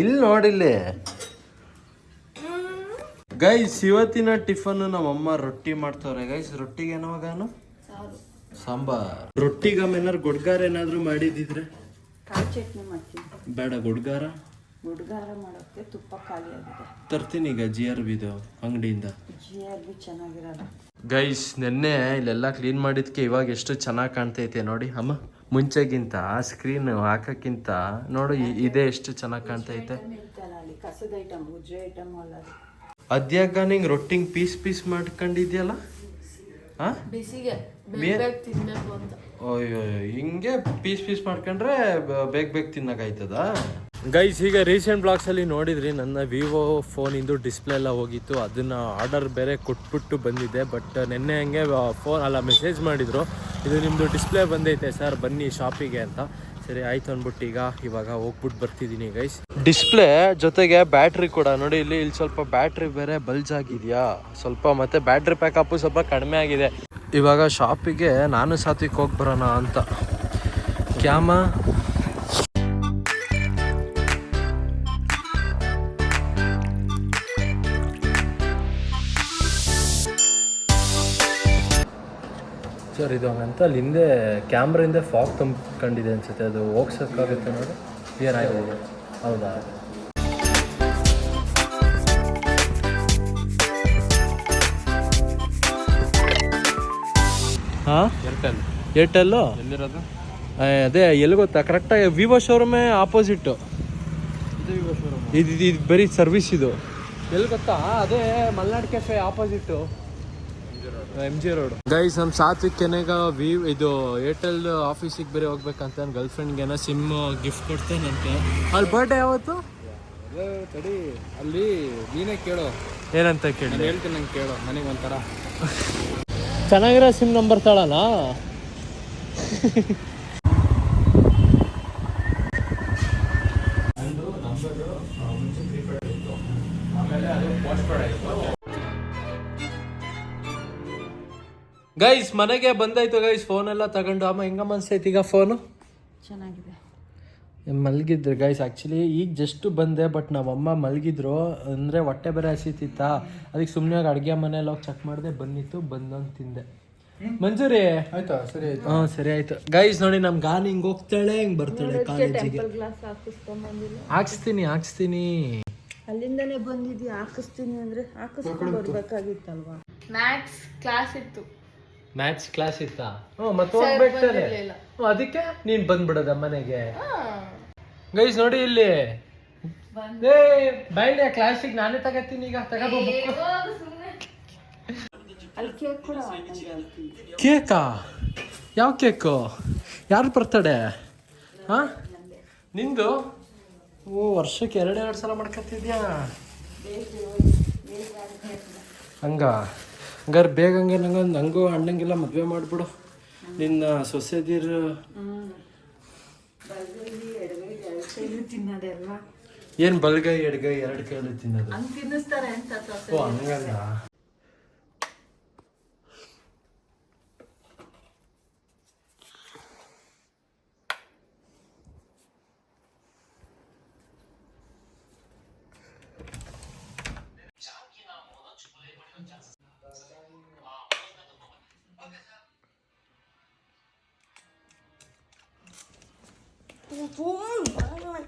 ಇಲ್ಲಿ. ನೋಡಿಲ್ಲಿ ಗೈಸ್ ಇವತ್ತಿನ ಟಿಫನ್ ನಮ್ಮಮ್ಮ ರೊಟ್ಟಿ ಮಾಡ್ತವ್ರೆ. ಗೈಸ್ ರೊಟ್ಟಿಗೆ ಏನವಾಗಾನು ಸಾಂಬಾರ್. ರೊಟ್ಟಿಗಮ್ಮ ಏನಾರು ಗುಡ್ಗಾರ ಏನಾದ್ರು ಮಾಡಿದಿದ್ರೆ? ಕಾಯಿ ಚಟ್ನಿ ಮಾಡ್ತೀನಿ. ಬೇಡ ಗುಡ್ಗಾರ? ಗುಡ್ಗಾರ ಮಾಡೋಕ್ಕೆ ತುಪ್ಪ ಖಾಲಿ ಆಗಿದೆ. ತರ್ತೀನಿ ಈಗ ಜಿ ಆರ್ ಬಿದು ಅಂಗಡಿಯಿಂದ. ಜಿ ಆರ್ ಬಿ ಚೆನ್ನಾಗಿರಲ್ಲ. ಗೈಸ್ ನಿನ್ನೆ ಇಲ್ಲೆಲ್ಲ ಕ್ಲೀನ್ ಮಾಡಿದ್ಕೆ ಇವಾಗ ಎಷ್ಟು ಚೆನ್ನಾಗಿ ಕಾಣ್ತೈತೆ ನೋಡಿ ಅಮ್ಮ. ಮುಂಚೆಗಿಂತ ಸ್ಕ್ರೀನ್ ಹಾಕಕ್ಕಿಂತ ನೋಡು ಇದೇ ಎಷ್ಟು ಚೆನ್ನಾಗಿ ಕಾಣ್ತೈತೆ ಕಸದ ಐಟಮ್ ಉಜ್ಜೆ ಐಟಮ್ ಅಲ್ಲ ಅದು. ಅದ್ಯಾಕ ನಿಂಗೆ ರೊಟ್ಟಿಂಗ್ ಪೀಸ್ ಪೀಸ್ ಮಾಡ್ಕೊಂಡಿದ್ಯಲ್ಲ? ಬಿಸಿಗೆ ಅಯ್ಯೋ ಹಿಂಗೆ ಪೀಸ್ ಪೀಸ್ ಮಾಡ್ಕೊಂಡ್ರೆ ಬೇಗ ಬೇಗ ತಿನ್ನಕಾಯ್ತದ ಗೈಸ್ ಈಗ ರೀಸೆಂಟ್ ಬ್ಲಾಗ್ಸ್ ಅಲ್ಲಿ ನೋಡಿದ್ರಿ, ನನ್ನ ವಿವೋ ಫೋನಿಂದು ಡಿಸ್ಪ್ಲೇ ಎಲ್ಲ ಹೋಗಿತ್ತು. ಅದನ್ನು ಆರ್ಡರ್ ಬೇರೆ ಕೊಟ್ಬಿಟ್ಟು ಬಂದಿದ್ದೆ ಬಟ್ ನಿನ್ನೆ ಹಂಗೆ ಫೋನ್ ಅಲ್ಲ ಮೆಸೇಜ್ ಮಾಡಿದರು. ಇದು ನಿಮ್ಮದು ಡಿಸ್ಪ್ಲೇ ಬಂದೈತೆ ಸರ್ ಬನ್ನಿ ಶಾಪಿಗೆ ಅಂತ. ಸರಿ, ಆಯ್ತು ಅಂದ್ಬಿಟ್ಟು ಈಗ ಇವಾಗ ಹೋಗ್ಬಿಟ್ಟು ಬರ್ತಿದ್ದೀನಿ ಗೈಸ್ ಡಿಸ್ಪ್ಲೇ ಜೊತೆಗೆ ಬ್ಯಾಟ್ರಿ ಕೂಡ. ನೋಡಿ, ಇಲ್ಲಿ ಇಲ್ಲಿ ಸ್ವಲ್ಪ ಬ್ಯಾಟ್ರಿ ಬೇರೆ ಬಲ್ಜ್ ಆಗಿದೆಯಾ? ಸ್ವಲ್ಪ ಮತ್ತೆ ಬ್ಯಾಟ್ರಿ ಪ್ಯಾಕಪ್ ಸ್ವಲ್ಪ ಕಡಿಮೆ ಆಗಿದೆ. ಇವಾಗ ಶಾಪಿಗೆ ನಾನು ಸಾತ್ವಿಕ್ ಹೋಗಿ ಬರೋಣ ಅಂತ. ಕ್ಯಾಮ ಸರ್ ಇದು ಹಂಗಂತ ಅಲ್ಲಿ ಹಿಂದೆ ಕ್ಯಾಮ್ರಿಂದ ಫಾಗ್ ತುಂಬ್ಕೊಂಡಿದೆ ಅನ್ಸುತ್ತೆ. ಅದು ಹೋಗ್ಸೋಕ್ಕಾಗುತ್ತೆ ನೋಡಿ. ಕ್ಲಿಯರ್ ಆಗಿದೆ. ಹೌದಾ? ಹಾಂ? ಏರ್ಟೆಲ್ ಏರ್ಟೆಲ್ಲು ಎಲ್ಲಿರೋದು? ಅದೇ ಎಲ್ಲಿ ಗೊತ್ತಾ? ಕರೆಕ್ಟಾಗಿ ವಿವೋ ಶೋರೂಮೇ ಆಪೋಸಿಟ್ಟು ಇದು ವಿವೋ ಶೋರೂಮ್ ಇದು ಬರೀ ಸರ್ವಿಸ್ ಇದು. ಎಲ್ಲಿ ಗೊತ್ತಾ? ಅದೇ Malnad cafe opposite M G road guys ನಮ್ಮ ಸಾತ್ವಿಕ್ ಕೆನೆಗ ವಿ ಇದು ಏರ್ಟೆಲ್ ಆಫೀಸಿಗೆ ಬೇರೆ ಹೋಗ್ಬೇಕಂತ ನನ್ನ ಗರ್ಲ್ ಫ್ರೆಂಡ್ಗೆ ಏನೋ ಸಿಮ್ ಗಿಫ್ಟ್ ಕೊಡ್ತೇನಂತೆ ಅಲ್ಲಿ ಬರ್ಡೇ ಯಾವತ್ತು ತಡಿ ಅಲ್ಲಿ ನೀನೇ ಕೇಳು. ಏನಂತ ಕೇಳಿ? ಹೇಳ್ತೀನಿ ನಂಗೆ ಕೇಳು ನನಗೆ ಒಂಥರ. ಚೆನ್ನಾಗಿರೋ ಸಿಮ್ ನಂಬರ್ ತಾಳಲ್ಲ ಗೈಸ್ ಮನೆಗೆ ಬಂದಾಯ್ತು ಗೈಸ್ ಫೋನ್ ಎಲ್ಲ ತಗೊಂಡು. ಅಮ್ಮ ಹೆಂಗ ಮನ್ಸೈತಿ ಈಗ ಫೋನು ಚೆನ್ನಾಗಿದೆ. ಮಲಗಿದ್ರು ಗೈಸ್ ಆ್ಯಕ್ಚುಲಿ ಈಗ ಜಸ್ಟ್ ಬಂದೆ ಬಟ್ ನಮ್ಮಮ್ಮ ಮಲಗಿದ್ರು. ಅಂದರೆ ಹೊಟ್ಟೆ ಬೇರೆ ಹಸಿತಿತ್ತ? ಅದಕ್ಕೆ ಸುಮ್ಮನೆ ಅಡುಗೆ ಮನೇಲಿ ಹೋಗಿ ಚೆಕ್ ಮಾಡಿದೆ ಬಂದಿತ್ತು ಬಂದಂತ ತಿಂದೆ. ಮಂಜೂರಿ? ಆಯ್ತಾ? ಸರಿ ಆಯ್ತು? ಹಾಂ ಸರಿ ಆಯ್ತು. ಗೈಸ್ ನೋಡಿ ನಮ್ ಗಾನ್ ಹಿಂಗೆ ಹೋಗ್ತಾಳೆ ಹಿಂಗ್ ಬರ್ತಾಳೆ ಕಾಲೇಜಿಗೆ ಹಾಕಿಸ್ತೀನಿ ಹಾಕಿಸ್ತೀನಿ ಹಾಕ್ಸ್ತೀನಿ ಹಾಕ್ಸ್ತೀನಿ. ಅಲ್ಲಿಂದನೇ ಬಂದಿದ್ದಿ ಹಾಕಿಸ್ತೀನಿ ಅಂದ್ರೆ ಹಾಕಿಸ್ಕೊಂಡು ಬರ್ಬೇಕಾಗಿತ್ತಲ್ವಾ? ಮ್ಯಾಥ್ಸ್ ಕ್ಲಾಸ್ ಇತ್ತು. ಮ್ಯಾಥ್ಸ್ ಕ್ಲಾಸ್ ಇತ್ತಾ? ಹ್ಞೂ ಮತ್ತೆ ಹೋಗ್ಬಿಡ್ತಾರೆ ಹ್ಞೂ ಅದಕ್ಕೆ ನೀನ್ ಬಂದ್ಬಿಡದ ಮನೆಗೆ? ಗೈಸ್ ನೋಡಿ ಇಲ್ಲಿ. ಏ ಬೈಲ್ಯ ಕ್ಲಾಸಿಗೆ ನಾನೇ ತಗತ್ತೀನಿ ಈಗ ತಗೋ ಕೇಕ್ ಯಾವ ಕೇಕು ಯಾರು ಬರ್ತಡೆ ಹಾ? ನಿಂದು? ಓ ವರ್ಷಕ್ಕೆ ಎರಡೆರಡು ಎರಡು ಸಲ ಮಾಡ್ಕೊತಿದ್ಯಾ? ಹಂಗ? ಹಂಗಾರೆ ಬೇಗ ಹಂಗೆ ನಂಗೆ ನಂಗೂ ಅಣ್ಣಂಗೆಲ್ಲ ಮದುವೆ ಮಾಡಿಬಿಡು. ನಿನ್ನ ಸೊಸೆದಿರು. ಏನು ಬಲ್ಗೈ ಎಡ್ಗೈ ಎರಡು ಕೈಯಲ್ಲಿ ತಿನ್ನೋದು? ಹಂಗೆ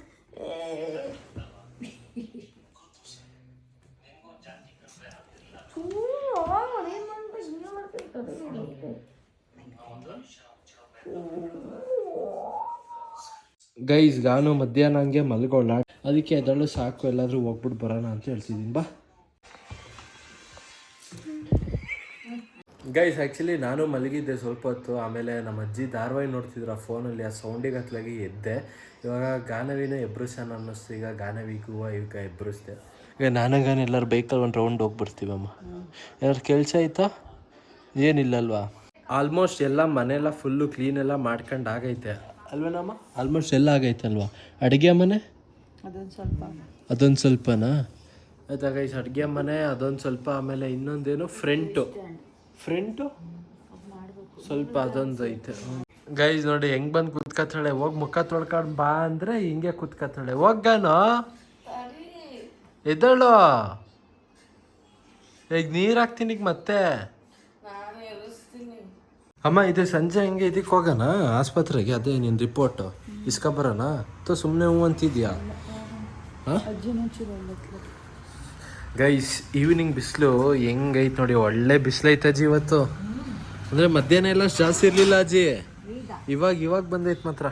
ತಿನ್ನಿಸ್ತಾರೆ ಅಂತ ಓ ಹಂಗಲ್ಲ ಗೈಸ್ ಗಾನು ಮಧ್ಯಾಹ್ನ ಹಂಗೆ ಮಲ್ಕೊಳ್ಳ ಅದಕ್ಕೆ ಎದಳು ಸಾಕು, ಎಲ್ಲಾದರೂ ಹೋಗ್ಬಿಟ್ಟು ಬರೋಣ ಅಂತ ಹೇಳ್ತಿದ್ದೀನಿ. ಬಾ. ಗೈಸ್ ಆ್ಯಕ್ಚುಲಿ ನಾನು ಮಲಗಿದ್ದೆ ಸ್ವಲ್ಪ ಹೊತ್ತು ಆಮೇಲೆ ನಮ್ಮ ಅಜ್ಜಿ ಧಾರಾವಾಹಿ ನೋಡ್ತಿದ್ರು ಆ ಫೋನಲ್ಲಿ ಆ ಸೌಂಡಿಗೆ ಹತ್ಲಾಗಿ ಎದ್ದೆ. ಇವಾಗ ಗಾನವಿನ ಎಬ್ರಿಸೋಣ ಅನ್ನಿಸ್ತು ಈಗ ಗಾನವಿಗೂ ಇವಾಗ ಎಬ್ರಿಸ್ದೆ. ಈಗ ನಾನು ಗಾನ ಎಲ್ಲರೂ ಬೈಕಲ್ಲಿ ಒಂದು ರೌಂಡ್ ಹೋಗಿ ಬರ್ತೀವಮ್ಮ ಏನಾದ್ರು ಕೆಲಸ ಆಯ್ತಾ? ಏನಿಲ್ಲಲ್ವಾ? ಆಲ್ಮೋಸ್ಟ್ ಎಲ್ಲ ಮನೆಯೆಲ್ಲ ಫುಲ್ಲು ಕ್ಲೀನ್ ಎಲ್ಲ ಮಾಡ್ಕೊಂಡು ಆಗೈತೆ. ಅಲ್ವೇನಮ್ಮ? ಆಲ್ಮೋಸ್ಟ್ ಎಲ್ಲ ಆಗೈತಲ್ವಾ? ಅಡುಗೆ ಮನೆ? ಅದೊಂದು ಸ್ವಲ್ಪ ಅದೊಂದು ಸ್ವಲ್ಪನಾ? ಆಯ್ತಾ ಗೈಸ್ ಅಡುಗೆ ಮನೆ ಅದೊಂದು ಸ್ವಲ್ಪ ಆಮೇಲೆ ಇನ್ನೊಂದೇನು ಫ್ರಂಟು ಫ್ರಂಟು ಸ್ವಲ್ಪ ಅದೊಂದು ಐತೆ. ಗೈಸ್ ನೋಡಿ ಹೆಂಗ್ ಬಂದ್ ಕುತ್ಕತ್ತಾಳೆ ಹೋಗ್ ಮುಖ ತೊಳ್ಕೊಂಡ್ ಬಾ ಅಂದ್ರೆ ಹಿಂಗೆ ಕುತ್ಕತ್ತಾಳೆ ಹೋಗ್ಗಾನು? ಎದ್ದಳು. ಈಗ ನೀರ್ ಹಾಕ್ತೀನಿ ಈಗ ಮತ್ತೆ? ಅಮ್ಮ ಇದು ಸಂಜೆ ಹಂಗೆ ಇದಕ್ಕೆ ಹೋಗೋಣ? ಆಸ್ಪತ್ರೆಗೆ ಅದೇ ನಿನ್ ರಿಪೋರ್ಟ್ ಇಸ್ಕೊಬರೋಣ? ಅಥವಾ ಸುಮ್ಮನೆ ಹ್ಞೂ ಅಂತಿದ್ಯಾ? ಗೈಸ್ ಈವ್ನಿಂಗ್ ಬಿಸಿಲು, ಹೆಂಗೈತೆ ನೋಡಿ, ಒಳ್ಳೆ ಬಿಸಿಲೈತೆ ಅಜ್ಜಿ ಇವತ್ತು. ಅಂದ್ರೆ ಮಧ್ಯಾಹ್ನ ಎಲ್ಲ ಜಾಸ್ತಿ ಇರಲಿಲ್ಲ ಅಜ್ಜಿ. ಇವಾಗ ಇವಾಗ ಬಂದೈತೆ ಮಾತ್ರ.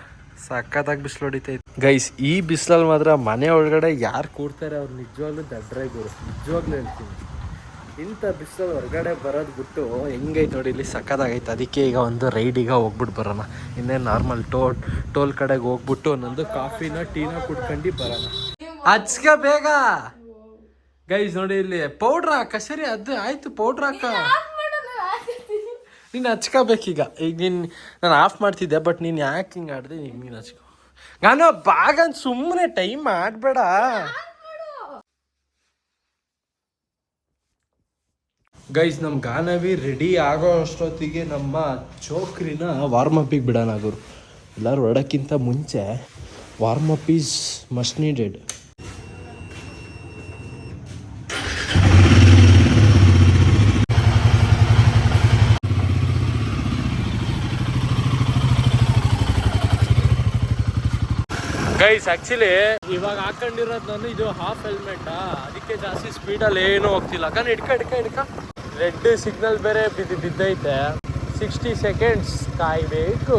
ಸಕ್ಕತ್ತಾಗಿ ಬಿಸಿಲು ಹೊಡಿತೈತೆ. ಗೈಸ್ ಈ ಬಿಸಿಲಲ್ಲಿ ಮಾತ್ರ ಮನೆ ಒಳಗಡೆ ಯಾರು ಕೂಡ್ತಾರೆ ಅವ್ರು ನಿಜವಾಗ್ಲೂ ದಡ್ರೆ ಗುರು ನಿಜವಾಗ್ಲೂ ಹೇಳ್ತೀನಿ. ಇಂಥ ಬಿಸಿಲಲ್ಲಿ ಹೊರಗಡೆ ಬರೋದು ಬಿಟ್ಟು ಹೆಂಗೈತೆ ನೋಡಿ, ಇಲ್ಲಿ ಸಖತ್ತಾಗೈತೆ. ಅದಕ್ಕೆ ಈಗ ಒಂದು ರೈಡಿಗೆ ಹೋಗ್ಬಿಟ್ಟು ಬರೋಣ. ಇನ್ನೇ ನಾರ್ಮಲ್ ಟೋಲ್ ಟೋಲ್ ಕಡೆಗೆ ಹೋಗ್ಬಿಟ್ಟು ಒಂದೊಂದು ಕಾಫಿನ ಟೀನ ಕುಡ್ಕೊಂಡು ಬರೋಣ. ಹಚ್ಕ ಬೇಗ! ಗೈಸ್ ನೋಡಿ ಇಲ್ಲಿ ಪೌಡ್ರ್ ಹಾಕ ಸರಿ ಅದು ಆಯ್ತು ಪೌಡ್ರ್ ಹಾಕ. ನೀನು ಹಚ್ಕೋಬೇಕೀಗ. ಈಗ ನೀನು ನಾನು ಆಫ್ ಮಾಡ್ತಿದ್ದೆ ಬಟ್ ನೀನು ಯಾಕೆ ಹಿಂಗೆ ಆಡ್ದೆ? ಈಗ ನೀನು ಹಚ್ಕೊ. ನಾನು ಬಾಗನ್ ಸುಮ್ಮನೆ ಟೈಮ್ ಮಾಡಬೇಡ ಗೈಸ್ ನಮ್ಮ ಗಾನವಿ ರೆಡಿ ಆಗೋ ಅಷ್ಟೊತ್ತಿಗೆ ನಮ್ಮ ಚೋಕ್ರಿನ ವಾರ್ಮ್ ಅಪ್ಪಿಗೆ ಬಿಡೋಣ ಗುರು. ಎಲ್ಲರೂ ಹೊರಡಕ್ಕಿಂತ ಮುಂಚೆ warm up is must needed guys actually ಇವಾಗ ಹಾಕೊಂಡಿರೋದು ನಾನು ಇದು ಹಾಫ್ ಹೆಲ್ಮೆಟ್ ಅದಕ್ಕೆ ಜಾಸ್ತಿ ಸ್ಪೀಡ್ ಅಲ್ಲಿ ಏನು ಹೋಗ್ತಿಲ್ಲ. ಯಾಕಂದ್ರೆ ಹಿಡ್ಕ ಹಿಡ್ಕ ಹಿಡ್ಕ. ರೆಡ್ ಸಿಗ್ನಲ್ ಬೇರೆ ಬಿದ್ದು ಬಿದ್ದೈತೆ. ಸಿಕ್ಸ್ಟಿ ಸೆಕೆಂಡ್ಸ್ ಕಾಯ್ಬೇಕು.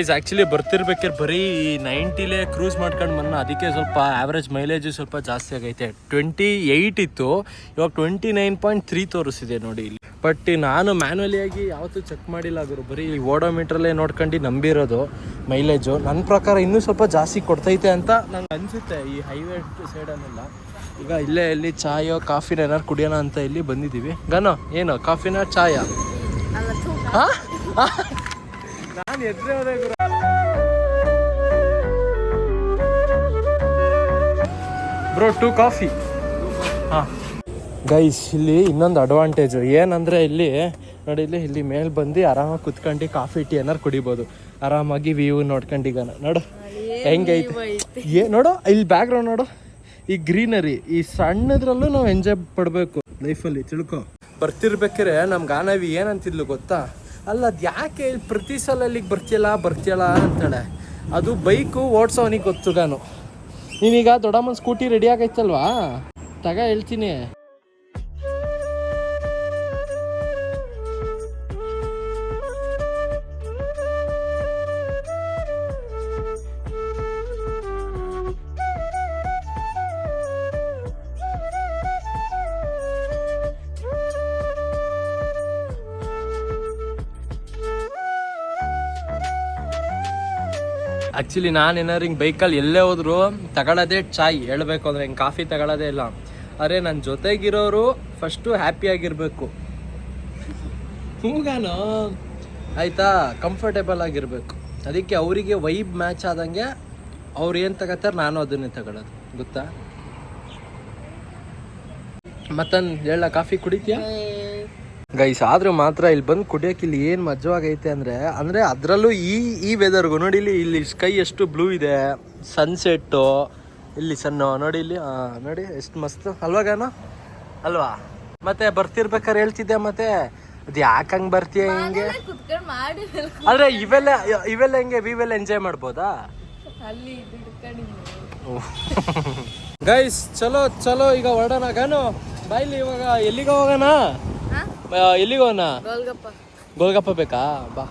ಗೈಸ್ ಆ್ಯಕ್ಚುಲಿ ಬರ್ತಿರ್ಬೇಕಾದ್ರೆ ಬರೀ ನೈಂಟಿಲೇ ಕ್ರೂಸ್ ಮಾಡ್ಕೊಂಡು ಬನ್ನ ಅದಕ್ಕೆ ಸ್ವಲ್ಪ ಆ್ಯಾವ್ರೇಜ್ ಮೈಲೇಜು ಸ್ವಲ್ಪ ಜಾಸ್ತಿ ಆಗೈತೆ. ಟ್ವೆಂಟಿ ಏಯ್ಟ್ ಇತ್ತು. ಇವಾಗ ಟ್ವೆಂಟಿ ನೈನ್ ಪಾಯಿಂಟ್ ತ್ರೀ ತೋರಿಸಿದೆ ನೋಡಿ ಇಲ್ಲಿ. ಬಟ್ ನಾನು ಮ್ಯಾನ್ಯಲಿಯಾಗಿ ಯಾವತ್ತೂ ಚೆಕ್ ಮಾಡಿಲ್ಲ ಗುರು. ಬರೀ ಓಡೋಮೀಟ್ರಲ್ಲೇ ನೋಡ್ಕೊಂಡು ನಂಬಿರೋದು ಮೈಲೇಜು ನನ್ನ ಪ್ರಕಾರ ಇನ್ನೂ ಸ್ವಲ್ಪ ಜಾಸ್ತಿ ಕೊಡ್ತೈತೆ ಅಂತ ನಂಗೆ ಅನಿಸುತ್ತೆ ಈ ಹೈವೇ ಸೈಡಲ್ಲೆಲ್ಲ ಈಗ ಇಲ್ಲೇ ಇಲ್ಲಿ ಚಾಯೋ ಕಾಫಿನ ಏನಾರು ಕುಡಿಯೋಣ ಅಂತ ಇಲ್ಲಿ ಬಂದಿದ್ದೀವಿ. ಗನೋ ಏನೋ ಕಾಫಿನ ಚಾಯ? ಹಾಂ? ನಾನು ಎದ್ರೆ ಹೋದೆ ಗುರು. Bro two coffee. ಹಾಂ. ಗೈಸ್ ಇಲ್ಲಿ ಇನ್ನೊಂದು ಅಡ್ವಾಂಟೇಜು ಏನಂದರೆ ಇಲ್ಲಿ ನೋಡಿ ಇಲ್ಲಿ ಇಲ್ಲಿ ಮೇಲೆ ಬಂದು ಆರಾಮಾಗಿ ಕುತ್ಕೊಂಡು ಕಾಫಿ ಟೀ ಏನಾರು ಕುಡಿಬೋದು. ಆರಾಮಾಗಿ ವ್ಯೂ ನೋಡ್ಕೊಂಡೀಗ ನೋಡು. ಹೆಂಗೈತೆ? ಏ ನೋಡು ಇಲ್ಲಿ ಬ್ಯಾಕ್ಗ್ರೌಂಡ್ ನೋಡು. ಈ ಗ್ರೀನರಿ ಈ ಸಣ್ಣದ್ರಲ್ಲೂ ನಾವು ಎಂಜಾಯ್ ಪಡಬೇಕು. ಲೈಫಲ್ಲಿ ತಿಳ್ಕೊ. ಬರ್ತಿರ್ಬೇಕಾರೆ ನಮ್ಮ ಗಾನವಿ ಏನಂತಿದ್ಲು ಗೊತ್ತಾ? ಅಲ್ಲ, ಅದು ಯಾಕೆ ಇಲ್ಲಿ ಪ್ರತಿ ಸಲ ಅಲ್ಲಿಗೆ ಬರ್ತಿಯಲ್ಲ ಬರ್ತಿಯಲ್ಲ ಅಂತಾಳೆ. ಅದು ಬೈಕು ಓಡಿಸೋವನಿಗೆ ಗೊತ್ತು ಗಾನು. ನೀನೀಗ ದೊಡ್ಡಮ್ಮನ ಸ್ಕೂಟಿ ರೆಡಿ ಆಗೈತಲ್ವಾ? ತಗ ಹೇಳ್ತೀನಿ. ಆ್ಯಕ್ಚುಲಿ ನಾನು ಏನಾರು ಹಿಂಗೆ ಬೈಕಲ್ಲಿ ಎಲ್ಲೇ ಹೋದ್ರು ತಗೊಳ್ಳೋದೇ ಚಾಯ್. ಹೇಳ್ಬೇಕು ಅಂದರೆ ಹಿಂಗೆ ಕಾಫಿ ತಗೊಳ್ಳೋದೇ ಇಲ್ಲ. ಅರೆ ನನ್ನ ಜೊತೆಗಿರೋರು ಫಸ್ಟು ಹ್ಯಾಪಿಯಾಗಿರಬೇಕು ಹೂಗಾನು? ಆಯಿತಾ? ಕಂಫರ್ಟೇಬಲ್ ಆಗಿರಬೇಕು. ಅದಕ್ಕೆ ಅವರಿಗೆ ವೈಬ್ ಮ್ಯಾಚ್ ಆದಂಗೆ ಅವ್ರು ಏನು ತಗೋತಾರೆ ನಾನು ಅದನ್ನೇ ತಗೊಳ್ಳೋದು. ಗೊತ್ತಾ? ಮತ್ತನ್ ಹೇಳ, ಕಾಫಿ ಕುಡಿತೀಯಾ? ಗೈಸ್ ಆದರೂ ಮಾತ್ರ ಇಲ್ಲಿ ಬಂದು ಕುಡಿಯೋಕೆ ಇಲ್ಲಿ ಏನು ಮಜವಾಗೈತೆ ಅಂದರೆ ಅಂದರೆ ಅದರಲ್ಲೂ ಈ ಈ ವೆದರ್ಗೂ ನೋಡಿ ಇಲ್ಲಿ ಇಲ್ಲಿ ಸ್ಕೈ ಎಷ್ಟು ಬ್ಲೂ ಇದೆ ಸನ್ಸೆಟ್ಟು ಇಲ್ಲಿ ಸಣ್ಣ ನೋಡಿ ಇಲ್ಲಿ ನೋಡಿ ಎಷ್ಟು ಮಸ್ತ್. ಅಲ್ವಾ ಗಾನ? ಅಲ್ವಾ? ಮತ್ತೆ ಬರ್ತಿರ್ಬೇಕಾರೆ ಹೇಳ್ತಿದ್ದೆ ಮತ್ತೆ? ಅದು ಯಾಕೆ ಹಂಗೆ ಬರ್ತೀಯ ಹಿಂಗೆ? ಆದರೆ ಇವೆಲ್ಲ ಇವೆಲ್ಲ ಹಿಂಗೆ ವಿವೆಲ್ಲ ಎಂಜಾಯ್ ಮಾಡ್ಬೋದಾ? ಗೈಸ್ ಚಲೋ ಚಲೋ ಈಗ ಹೊರಡೋಣ ಗಾನು. ಬಾಯ್ಲಿ ಇವಾಗ ಎಲ್ಲಿಗೆ ಹೋಗೋಣ? ಆ, ಎಲ್ಲಿಗೆ ಹೋಗೋಣ ಗೋಲ್ಗಪ್ಪ. ಗೋಲ್ಗಪ್ಪ ಬೇಕಾ? ಬಾ.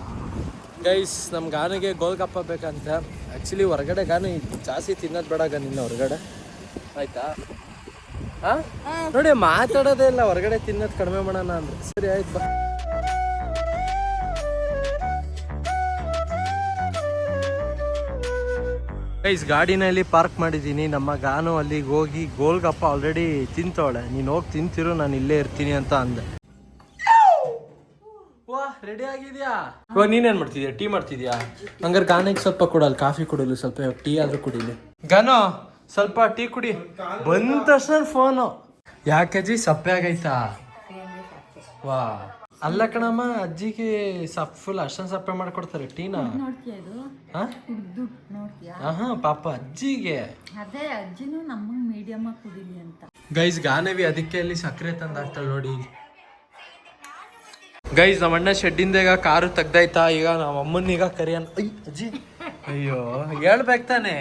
ಗೈಸ್ ನಮ್ಮ ಗಾನಿಗೆ ಗೋಲ್ಗಪ್ಪ ಬೇಕಂತ. ಆ್ಯಕ್ಚುಲಿ ಹೊರಗಡೆ ಗಾನ ಜಾಸ್ತಿ ತಿನ್ನೋದು ಬೇಡ ಗ ನಿನ್ನ ಹೊರಗಡೆ. ಆಯ್ತಾ? ಹಾಂ. ನೋಡಿ ಮಾತಾಡೋದೇ ಇಲ್ಲ. ಹೊರಗಡೆ ತಿನ್ನೋದು ಕಡಿಮೆ ಮಾಡೋಣ ಅಂದ್ರೆ. ಸರಿ ಆಯ್ತು ಬಾ. ಗೈಸ್ ಗಾಡಿನಲ್ಲಿ ಪಾರ್ಕ್ ಮಾಡಿದ್ದೀನಿ. ನಮ್ಮ ಗಾನು ಅಲ್ಲಿಗೆ ಹೋಗಿ ಗೋಲ್ಗಪ್ಪ ಆಲ್ರೆಡಿ ತಿಂತವಳೆ. ನೀನು ಹೋಗಿ ತಿಂತಿರು ನಾನು ಇಲ್ಲೇ ಇರ್ತೀನಿ ಅಂತ ಅಂದೆ. ರೆಡಿ ಆಗಿದ್ಯಾ? ಇವಾಗ ನೀನೇನ್ ಮಾಡ್ತಿದ್ಯಾ? ಟೀ ಮಾಡ್ತಿದ್ಯಾ? ಹಂಗಾರೆ ಗಾನಕ್ಕೆ ಸ್ವಲ್ಪ ಕೊಡಲ್ಲ ಕಾಫಿ ಕುಡಿಲಿ ಸ್ವಲ್ಪ ಟೀ ಆದ್ರೂ ಕುಡಿಲಿ. ಗಾನೋ ಸ್ವಲ್ಪ ಟೀ ಕುಡಿ. ಬಂದ ತಕ್ಷಣ ಫೋನು. ಯಾಕೆ ಸಪ್ಪೆ ಆಗೈತಾ? ವಾ. ಅಲ್ಲ ಕಣಮ್ಮ ಅಜ್ಜಿಗೆ ಸಪ್ ಫುಲ್ ಅಷ್ಟೊಂದು ಸಪ್ಪೆ ಮಾಡ್ಕೊಡ್ತಾರೆ ಟೀನಾ. ಹಾ? ಪಾಪ ಅಜ್ಜಿಗೆ. ಅದೇ ಅಜ್ಜಿನೂ ನಮ್ಮಂಗ್ ಮೀಡಿಯಮ್ ಕುಡಿಲಿ ಅಂತ. ಗೈಸ್ ಗಾನವಿ ಅದಕ್ಕೆ ಅಲ್ಲಿ ಸಕ್ಕರೆ ತಂದಾಗ್ತಾಳೆ ನೋಡಿ. ಗೈಸ್ ನಮ್ಮ ಅಣ್ಣ ಶೆಡ್ಡಿಂದ ಈಗ ಕಾರು ತೆಗ್ದಾಯ್ತಾ? ಈಗ ನಮ್ಮ ಅಮ್ಮನ ಈಗ ಕರಿಯನ್ ಅಜ್ಜಿ. ಅಯ್ಯೋ ಹೇಳ್ಬೇಕು ತಾನೆ.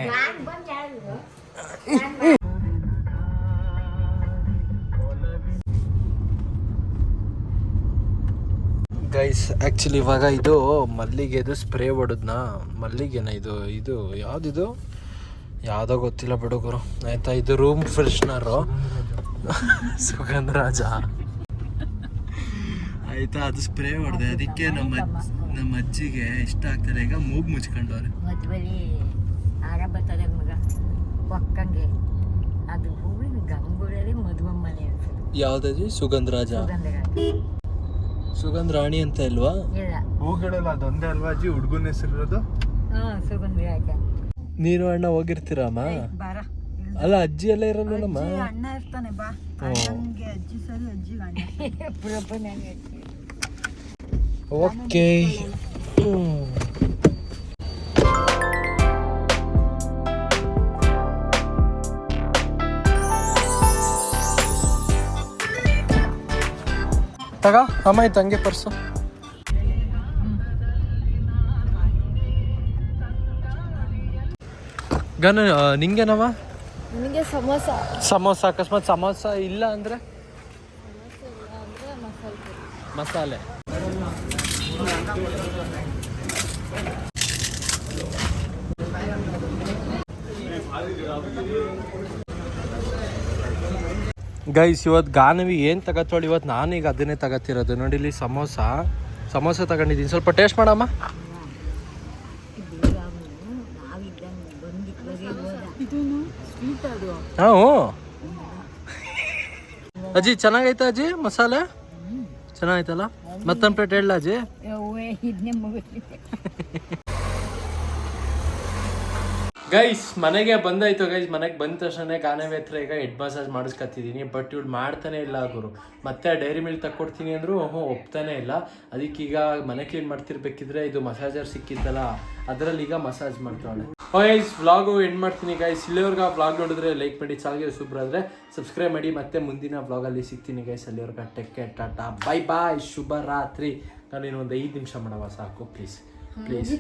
ಗೈಸ್ ಆ್ಯಕ್ಚುಲಿ ಇವಾಗ ಇದು ಮಲ್ಲಿಗೆದು ಸ್ಪ್ರೇ ಹೊಡೆದ್ನ? ಮಲ್ಲಿಗೆನ ಇದು? ಇದು ಯಾವ್ದಿದು? ಯಾವುದೋ ಗೊತ್ತಿಲ್ಲ ಬಿಡುಗರು ಆಯ್ತಾ ಇದು ರೂಮ್ ಫ್ರೆಶ್ನರು ಸುಗಂಧ ರಾಜ ಆಯ್ತಾ? ಅದು ಸ್ಪ್ರೇ ಹೊಡೆದೆ. ಅದಕ್ಕೆ ನಮ್ಮ ಅಜ್ಜ್- ನಮ್ಮ ಅಜ್ಜಿಗೆ ಇಷ್ಟ ಆಗ್ತಾರೆ ಈಗ ಮೂಗ್ ಮುಚ್ಕೊಂಡವ್ರೆ. ಮದುವೆಲಿ ಆಗ ಬರ್ತದೆ ಮಗ. ಒಕ್ಕಂಗೆ ಅದು ಹೂವಿನ ಗಂಗುಳಲ್ಲಿ ಮದುವೆ ಮನೆ ಅನ್ಸೋದು ಯಾವ್ದಜ್ಜಿ ಸುಗಂಧ ರಾಜ. ಸುಗಂಧರಾಜ ಸುಗಂಧ ರಾಣಿ ಅಂತ ಇಲ್ವಾ? ಇಲ್ಲ. ಹೂಗಳೆಲ್ಲ ಅದೊಂದೇ ಅಲ್ವಾ ಅಜ್ಜಿ? ಹುಡುಗನ ಹೆಸರಿರೋದು? ಹ್ಞೂ ಸುಗಂಧರಾಜ ನೀನು ಅಣ್ಣ ಹೋಗಿರ್ತೀರಮ್ಮ? ಬಾರ. ಅಲ್ಲ ಅಜ್ಜಿ ಎಲ್ಲ ಇರಲ್ಲ ಅಣ್ಣ ಇರ್ತಾನೆ ಬಾ. ಅಣ್ಣಂಗೆ ಅಜ್ಜಿ ಸರಿ ಅಜ್ಜಿಗೆ ಅಣ್ಣ ಪುರಪ್ಪ ನನಗೆ ಓಕೆ ತಗ, ಅಮ್ಮ ಆಯ್ತು ಹಂಗೆ ಪರ್ಸು ಗನ ನಿಂಗೇನವ? ನನಗೆ ಸಮೋಸ? ಸಮೋಸ, ಅಕಸ್ಮಾತ್ ಸಮೋಸ ಇಲ್ಲ ಅಂದ್ರೆ? ಮಸಾಲೆ. ಗೈಸ್ ಇವತ್ತು ಗಾನವಿ ಏನು ತಗತ್ತೋಳು? ಇವತ್ತು ನಾನೀಗ ಅದನ್ನೇ ತಗತ್ತಿರೋದು. ನೋಡಿ ಇಲ್ಲಿ ಸಮೋಸ. ಸಮೋಸ ತಗೊಂಡಿದ್ದೀನಿ. ಸ್ವಲ್ಪ ಟೇಸ್ಟ್ ಮಾಡಮ್ಮ. ಹಾಂ ಅಜ್ಜಿ ಚೆನ್ನಾಗೈತ ಅಜ್ಜಿ ಮಸಾಲೆ? ಚೆನ್ನಾಗೈತಲ್ಲ? ಮತ್ತೊಂದು ಪ್ಲೇಟ್ ಹೇಳ ಅಜ್ಜಿ? ಗೈಸ್ ಮನೆಗೆ ಬಂದಾಯ್ತು. ಗೈಸ್ ಮನೆಗೆ ಬಂದ ತಕ್ಷಣ ಗಾನವಿ ಹತ್ರ ಈಗ ಹೆಡ್ ಮಸಾಜ್ ಮಾಡಿಸ್ಕೊತಿದ್ದೀನಿ ಬಟ್ ಇವಳು ಮಾಡ್ತಾನೆ ಇಲ್ಲ ಗುರು. ಮತ್ತೆ ಡೈರಿ ಮಿಲ್ಕ್ ತಕ್ಕೊಡ್ತೀನಿ ಅಂದ್ರು ಹ್ಞೂ ಒಪ್ತಾನೆ ಇಲ್ಲ. ಅದಕ್ಕೀಗ ಮನೆ ಕ್ಲೀನ್ ಮಾಡ್ತಿರ್ಬೇಕಿದ್ರೆ ಇದು ಮಸಾಜರ್ ಸಿಕ್ಕಿತ್ತಲ್ಲ, ಅದರಲ್ಲಿ ಈಗ ಮಸಾಜ್ ಮಾಡ್ತಾಳೆ. ಗೈಸ್ ವ್ಲಾಗು ಎಂಡ್ ಮಾಡ್ತೀನಿ. ಗೈಸ್ ಇಲ್ಲಿವರೆಗೆ ವ್ಲಾಗ್ ನೋಡಿದ್ರೆ ಲೈಕ್ ಮಾಡಿ ಚಾಲ್ಗೆ ಸೂಪರ್ ಆದರೆ ಸಬ್ಸ್ಕ್ರೈಬ್ ಮಾಡಿ, ಮತ್ತೆ ಮುಂದಿನ ವ್ಲಾಗಲ್ಲಿ ಸಿಗ್ತೀನಿ. ಗೈಸ್ ಅಲ್ಲಿವರೆಗೆ ಟೆಕ್ಕೆ ಟಾಟಾ. ಬೈ ಬಾಯ್ ಶುಭ ರಾತ್ರಿ ನಾನು ಇನ್ನೊಂದು ಐದು ನಿಮಿಷ ಮಾಡವ, ಸಾಕು ಪ್ಲೀಸ್ ಪ್ಲೀಸ್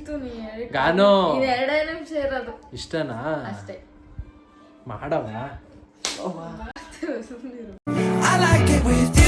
ಗಾನೋ. ಎರಡೇ ನಿಮಿಷ ಇರೋದು ಇಷ್ಟನಾ? ಅಷ್ಟೇ. ಮಾಡವಾ? I like it with